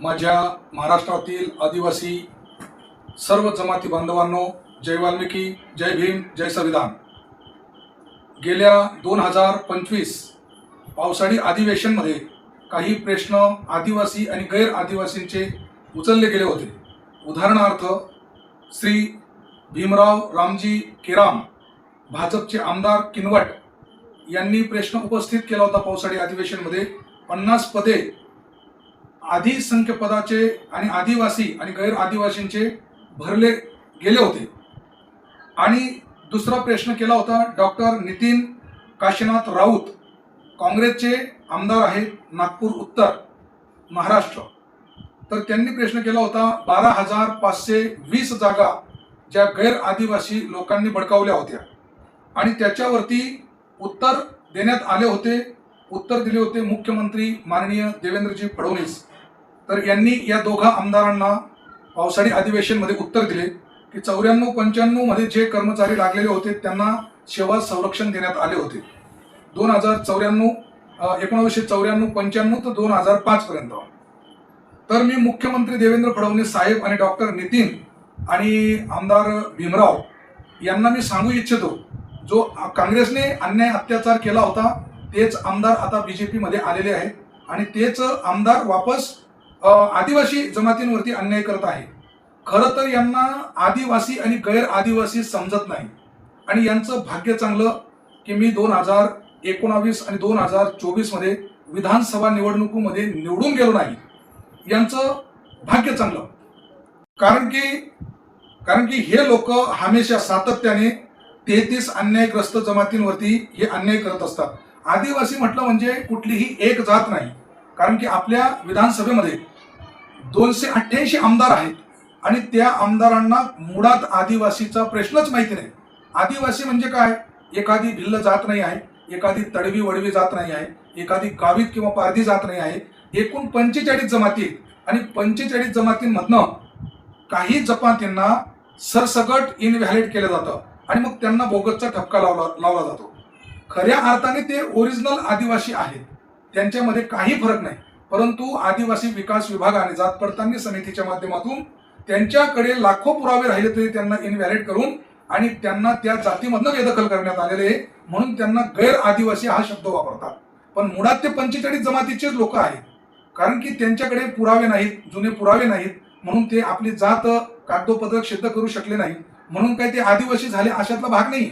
माझ्या महाराष्ट्रातील आदिवासी सर्व जमाती बांधवांनो जय वाल्मिकी जय भीम जय संविधान. गेल्या दोन हजार पंचवीस पावसाळी अधिवेशनमध्ये काही प्रश्न आदिवासी आणि गैर आदिवासींचे उचलले गेले होते. उदाहरणार्थ श्री भीमराव रामजी केराम भाजपचे आमदार किनवट यांनी प्रश्न उपस्थित केला होता पावसाळी अधिवेशनमध्ये. पन्नास पदे आधी पदाचे आणि आदिवासी आणि गैर आदिवासींचे भरले गेले होते. आणि दुसरा प्रश्न केला होता डॉक्टर नितीन काशीनाथ राऊत काँग्रेसचे आमदार आहेत नागपूर उत्तर महाराष्ट्र. तर त्यांनी प्रश्न केला होता बारा हजार पाचशे वीस जागा ज्या गैर आदिवासी लोकांनी बडकावल्या होत्या. आणि त्याच्यावरती उत्तर देण्यात आले होते उत्तर दिले होते मुख्यमंत्री माननीय देवेंद्रजी फडणवीस. तर यांनी या दोघा आमदारांना पावसाळी अधिवेशनमध्ये उत्तर दिले की चौऱ्याण्णव पंच्याण्णवमध्ये जे कर्मचारी लागलेले होते त्यांना सेवा संरक्षण देण्यात आले होते. दोन हजार चौऱ्याण्णव एकोणावीसशे चौऱ्याण्णव पंच्याण्णव ते दोन हजार पाचपर्यंत तर मी मुख्यमंत्री देवेंद्र फडणवीस साहेब आणि डॉक्टर नितीन आणि आमदार भीमराव यांना मी सांगू इच्छितो जो काँग्रेसने अन्याय अत्याचार केला होता तेच आमदार आता बी जे पीमध्ये आलेले आहेत आणि तेच आमदार वापस आदिवासी जमातींवरती अन्याय करत आहे. खरं तर यांना आदिवासी आणि गैर आदिवासी समजत नाही. आणि यांचं भाग्य चांगलं की मी दोन हजार एकोणावीस आणि दोन हजार चोवीसमध्ये विधानसभा निवडणुकीमध्ये निवडून गेलो नाही. यांचं भाग्य चांगलं. कारण की कारण की हे लोक हमेशा सातत्याने तेहतीस अन्यायग्रस्त जमातींवरती हे अन्याय करत असतात. आदिवासी म्हटलं म्हणजे कुठलीही एक जात नाही. कारण की आपल्या विधानसभेमध्ये दोनशे अठ्ठ्याऐंशी आमदार आहेत आणि त्या आमदारांना मुळात आदिवासीचा प्रश्नच माहिती नाही. आदिवासी म्हणजे काय? एखादी भिल्ल जात नाही आहे एखादी तडवी वडवी जात नाही आहे एखादी गावीत किंवा पारधी जात नाही आहे. एकूण पंचेचाळीस जमाती आणि पंचेचाळीस जमातींमधनं काही जमातींना सरसकट इनव्हॅलिड केलं जातं आणि मग त्यांना बोगसचा ठपका लावला लावला जातो. खऱ्या अर्थाने ते ओरिजिनल आदिवासी आहेत. त्यांच्यामध्ये काही फरक नाही. परंतु आदिवासी विकास विभागाने जात पडताळणी समितीच्या माध्यमातून त्यांच्याकडे लाखो पुरावे राहिले तरी त्यांना इनव्हॅलिड करून आणि त्यांना त्या जातीमधनं बेदखल करण्यात आलेले आहे. म्हणून त्यांना गैर आदिवासी हा शब्द वापरतात. पण मुळात ते पंचेचाळीस जमातीचेच लोक आहेत. कारण की त्यांच्याकडे पुरावे नाहीत जुने पुरावे नाहीत. म्हणून ते आपली जात कागदोपत्र सिद्ध करू शकले नाही म्हणून काय ते आदिवासी झाले अशातला भाग नाही.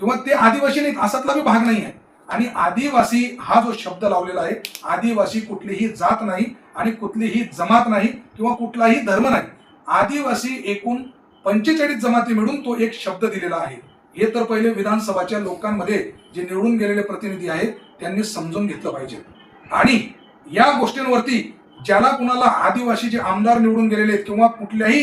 किंवा ते आदिवासी नाहीत असातला बी भाग नाही आहे. आणि आदिवासी हा जो शब्द लावलेला आहे आदिवासी कुठलीही जात नाही आणि कुठलीही जमात नाही किंवा कुठलाही धर्म नाही. आदिवासी एकूण पंचेचाळीस जमाती मिळून तो एक शब्द दिलेला आहे. हे तर पहिले विधानसभाच्या लोकांमध्ये जे निवडून गेलेले प्रतिनिधी आहेत त्यांनी समजून घेतलं पाहिजे. आणि या गोष्टींवरती ज्याला कुणाला आदिवासी जे आमदार निवडून गेलेले आहेत किंवा कुठल्याही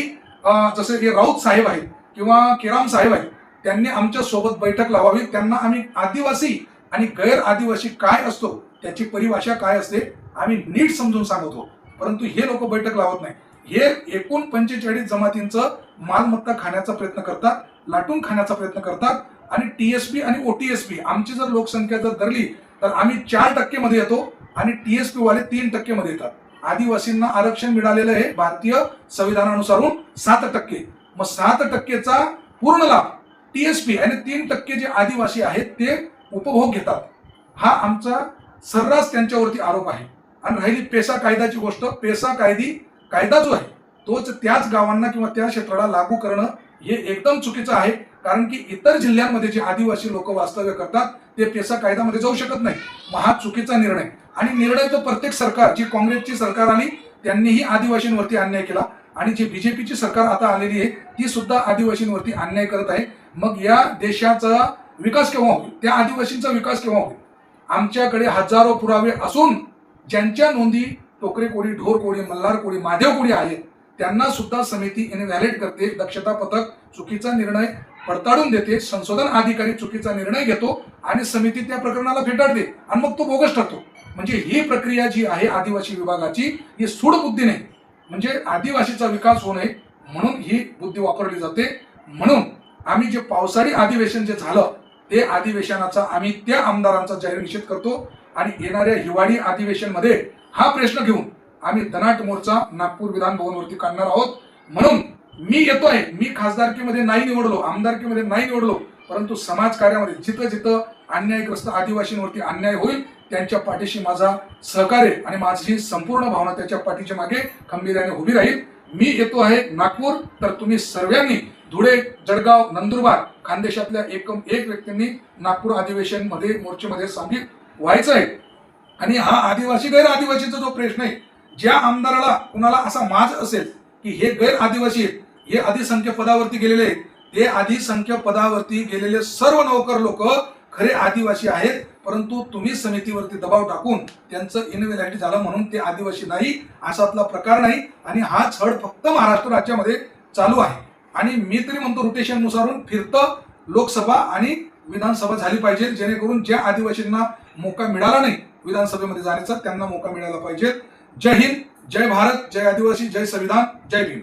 जसे की राऊत साहेब आहेत किंवा किराम साहेब आहेत त्यांनी आमच्यासोबत बैठक लावावी. त्यांना आम्ही आदिवासी आणि गैर आदिवासी काय असतो त्याची परिभाषा काय असते आम्ही नीट समजून सांगतो परंतु हे लोक बैठक लावत नाही हे एकूण पंचेचाळीस जमातींचं मालमत्ता खाण्याचा प्रयत्न करतात लाटून खाण्याचा प्रयत्न करतात आणि टीएसपी आणि ओटीएसपी आमची जर लोकसंख्या जर धरली तर आम्ही चार टक्के मध्ये येतो आणि टीएसपी वाले तीन टक्के मध्ये येतात. आदिवासींना आरक्षण मिळालेलं आहे भारतीय संविधानानुसारून सात टक्के. मग सात टक्केचा पूर्ण लाभ टीएसपी आणि तीन टक्के जे आदिवासी आहेत ते उपभोग घेतात. हा आमचा सर्रास त्यांच्यावरती आरोप आहे. आणि राहिली पेसा कायद्याची गोष्ट पेसा कायदी कायदा जो आहे तोच त्याच गावांना किंवा त्या क्षेत्राला लागू करणं हे एकदम चुकीचं आहे. कारण की इतर जिल्ह्यांमध्ये जे आदिवासी लोक वास्तव्य करतात ते पेसा कायद्यामध्ये जाऊ शकत नाही मग हा चुकीचा निर्णय. आणि निर्णय तो प्रत्येक सरकार जी काँग्रेसची सरकार आली त्यांनीही आदिवासींवरती अन्याय केला. आणि जी बीजेपीची सरकार आता आलेली आहे ती सुद्धा आदिवासींवरती अन्याय करत आहे. मग या देशाचा विकास केव्हा होईल? त्या आदिवासींचा विकास केव्हा होईल? आमच्याकडे हजारो पुरावे असून ज्यांच्या नोंदी टोकरे कोळी ढोर कोळी मल्हार कोळी मादेव कोळी आहेत त्यांना सुद्धा समिती इनव्हॅलिड करते दक्षता पथक चुकीचा निर्णय पडताळून देते संशोधन अधिकारी चुकीचा निर्णय घेतो आणि समिती त्या प्रकरणाला फेटाळते आणि मग तो बोगस ठरतो. म्हणजे ही प्रक्रिया जी आहे आदिवासी विभागाची ही सूड बुद्धी नाही. म्हणजे आदिवासीचा विकास होऊ नये म्हणून ही बुद्धी वापरली जाते. म्हणून आम्ही जे पावसाळी अधिवेशन जे झालं ते अधिवेशनाचा आम्ही त्या आमदारांचा जाहीर निषेध करतो आणि येणाऱ्या हिवाळी अधिवेशनमध्ये हा प्रश्न घेऊन आम्ही धनाट मोर्चा नागपूर विधान भवनवरती काढणार आहोत. म्हणून मी येतो आहे मी खासदारकीमध्ये नाही निवडलो आमदारकीमध्ये नाही निवडलो परंतु समाजकार्यामध्ये जिथं जिथं अन्यायग्रस्त आदिवासींवरती अन्याय होईल त्यांच्या पाठीशी माझा सहकार्य आणि माझी संपूर्ण भावना त्याच्या पाठीच्या मागे खंबीर्याने उभी राहील. मी येतो आहे नागपूर. तर तुम्ही सर्वांनी धुळे जळगाव नंदुरबार खानदेशातल्या एकम एक व्यक्तींनी नागपूर अधिवेशनमध्ये मोर्चेमध्ये सामील व्हायचं आहे. आणि हा आदिवासी गैर आदिवासीचा जो प्रश्न आहे ज्या आमदाराला कुणाला असा माज असेल की हे गैर आदिवासी आहेत हे अधिसंख्य पदावरती गेलेले आहेत ते अधिसंख्य पदावरती गेलेले सर्व नोकर लोक खरे आदिवासी आहेत. परंतु तुम्ही समितीवरती दबाव टाकून त्यांचं इनव्हॅलिडिटी झालं म्हणून ते आदिवासी नाही असातला प्रकार नाही आणि हा छळ फक्त महाराष्ट्र राज्यामध्ये चालू आहे. आणि मी तरी म्हणतो रोटेशननुसारून फिरतं लोकसभा आणि विधानसभा झाली पाहिजे जेणेकरून ज्या आदिवासींना मोका मिळाला नाही विधानसभेमध्ये जाण्याचा त्यांना मोका मिळाला पाहिजे. जय हिंद जय भारत जय आदिवासी जय संविधान जय भीम.